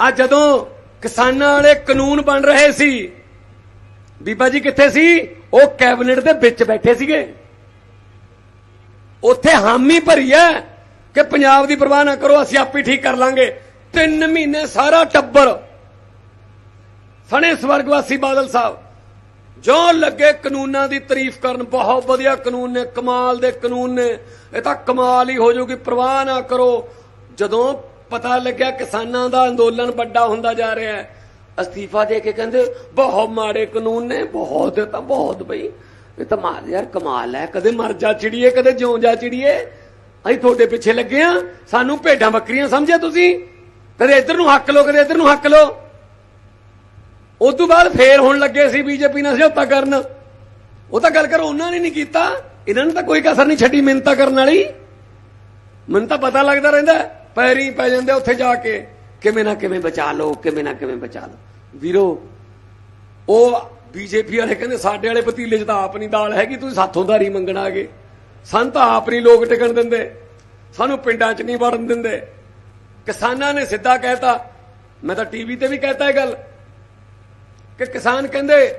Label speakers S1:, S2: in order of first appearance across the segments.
S1: ਆ ਜਦੋਂ ਕਿਸਾਨਾਂ ਵਾਲੇ ਕਾਨੂੰਨ ਬਣ ਰਹੇ ਸੀ, ਬੀਬਾ ਜੀ ਕਿੱਥੇ ਸੀ? ਉਹ ਕੈਬਨਿਟ ਦੇ ਵਿੱਚ ਬੈਠੇ ਸੀਗੇ। ਉੱਥੇ ਹਾਮੀ ਭਰੀ ਹੈ ਕਿ ਪੰਜਾਬ ਦੀ ਪਰਵਾਹ ਨਾ ਕਰੋ, ਅਸੀਂ ਆਪੇ ਠੀਕ ਕਰ ਲਾਂਗੇ। ਤਿੰਨ ਮਹੀਨੇ ਸਾਰਾ ਟੱਬਰ, ਸਣੇ ਸਵਰਗਵਾਸੀ ਬਾਦਲ ਸਾਹਿਬ, ਜੋ ਲੱਗੇ ਕਾਨੂੰਨਾਂ ਦੀ ਤਾਰੀਫ ਕਰਨ। ਬਹੁਤ ਵਧੀਆ ਕਾਨੂੰਨ ਨੇ, ਕਮਾਲ ਦੇ ਕਾਨੂੰਨ ਨੇ। ਇਹ ਤਾਂ ਕਮਾਲ ਹੀ ਹੋ ਜਾਊਗੀ, ਪਰਵਾਹ ਨਾ ਕਰੋ। ਜਦੋਂ ਪਤਾ ਲੱਗਿਆ ਕਿਸਾਨਾਂ ਦਾ ਅੰਦੋਲਨ ਵੱਡਾ ਹੁੰਦਾ ਜਾ ਰਿਹਾ ਹੈ। ਅਸਤੀਫਾ ਦੇ ਕੇ ਕਹਿੰਦੇ, ਬਹੁਤ ਮਾੜੇ ਕਾਨੂੰਨ ਨੇ, ਬਹੁਤ ਤਾਂ ਬਹੁਤ ਬਈ। ਇਹ ਤਾਂ ਮਾਰ ਯਾਰ, ਕਮਾਲ ਹੈ। ਕਦੇ ਮਰ ਜਾ ਚਿੜੀਏ, ਕਦੇ ਜਿਉਂ ਜਾ ਚਿੜੀਏ। ਅਸੀਂ ਤੁਹਾਡੇ ਪਿੱਛੇ ਲੱਗੇ ਆ ਸਾਨੂੰ ਭੇਡਾਂ ਬੱਕਰੀਆਂ ਸਮਝਿਆ ਤੁਸੀਂ? ਕਦੇ ਇੱਧਰ ਨੂੰ ਹੱਕ ਲੋ ਕਦੇ ਇੱਧਰ ਨੂੰ ਹੱਕ ਲੋ ਉਸ ਤੋਂ ਬਾਅਦ ਫੇਰ ਹੋਣ ਲੱਗੇ ਸੀ ਬੀਜੇਪੀ ਨਾਲ ਸਮਝੌਤਾ ਕਰਨ। ਉਹ ਤਾਂ ਗੱਲ ਕਰੋ, ਉਹਨਾਂ ਨੇ ਨਹੀਂ ਕੀਤਾ। ਇਹਨਾਂ ਨੇ ਤਾਂ ਕੋਈ ਕਸਰ ਨਹੀਂ ਛੱਡੀ ਮਿੰਤਾ ਕਰਨ ਵਾਲੀ। ਮੈਨੂੰ ਤਾਂ ਪਤਾ ਲੱਗਦਾ ਰਹਿੰਦਾ ਪੈਰੀ ਪੈ ਜਾਂਦੇ ਉੱਥੇ ਜਾ ਕੇ। ਕਿਵੇਂ ਨਾ ਕਿਵੇਂ ਬਚਾ ਲਓ, ਕਿਵੇਂ ਨਾ ਕਿਵੇਂ ਬਚਾ ਲਓ। ਵੀਰੋ, ਉਹ ਬੀਜੇਪੀ ਵਾਲੇ ਕਹਿੰਦੇ ਸਾਡੇ ਵਾਲੇ ਪਤੀਲੇ 'ਚ ਤਾਂ ਆਪ ਨਹੀਂ ਦਾਲ ਹੈਗੀ, ਤੁਸੀਂ ਸਾਥੋਂ ਧਾਰੀ ਮੰਗਣ ਆ ਗਏ ਸਾਨੂੰ ਤਾਂ ਆਪ ਨਹੀਂ ਲੋਕ ਟਿਕਣ ਦਿੰਦੇ। ਸਾਨੂੰ ਪਿੰਡਾਂ 'ਚ ਨਹੀਂ ਵੜਨ ਦਿੰਦੇ। ਕਿਸਾਨਾਂ ਨੇ ਸਿੱਧਾ ਕਹਿਤਾ, ਮੈਂ ਤਾਂ ਟੀਵੀ ਤੇ ਵੀ ਕਹਿਤਾ ਇਹ ਗੱਲ, ਕਿ ਕਿਸਾਨ ਕਹਿੰਦੇ,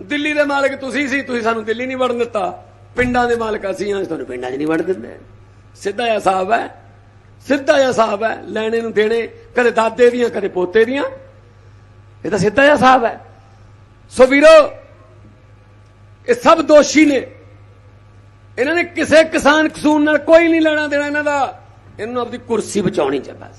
S1: ਦਿੱਲੀ ਦੇ ਮਾਲਕ ਤੁਸੀਂ ਸੀ, ਤੁਸੀਂ ਸਾਨੂੰ ਦਿੱਲੀ ਨਹੀਂ ਵੜਨ ਦਿੱਤਾ। ਪਿੰਡਾਂ ਦੇ ਮਾਲਕ ਅਸੀਂ ਹਾਂ ਤੁਹਾਨੂੰ ਪਿੰਡਾਂ 'ਚ ਨਹੀਂ ਵੜਨ ਦਿੰਦੇ। ਸਿੱਧਾ ਇਹ ਹਿਸਾਬ ਹੈ। ਸਿੱਧਾ ਜਿਹਾ ਹਿਸਾਬ ਹੈ, ਲੈਣੇ ਨੂੰ ਦੇਣੇ, ਕਦੇ ਦਾਦੇ ਦੀਆਂ, ਕਦੇ ਪੋਤੇ ਦੀਆਂ। ਇਹ ਤਾਂ ਸਿੱਧਾ ਜਿਹਾ ਹਿਸਾਬ ਹੈ। ਸੋ ਵੀਰੋ, ਇਹ ਸਭ ਦੋਸ਼ੀ ਨੇ। ਇਹਨਾਂ ਨੇ ਕਿਸੇ ਕਿਸਾਨ ਕਸੂਰ ਨਾਲ ਕੋਈ ਨਹੀਂ ਲੈਣਾ ਦੇਣਾ ਇਹਨਾਂ ਦਾ। ਇਹਨੂੰ ਨੂੰ ਆਪਣੀ ਕੁਰਸੀ ਬਚਾਉਣੀ ਚਾਹੀਦਾ ਬਸ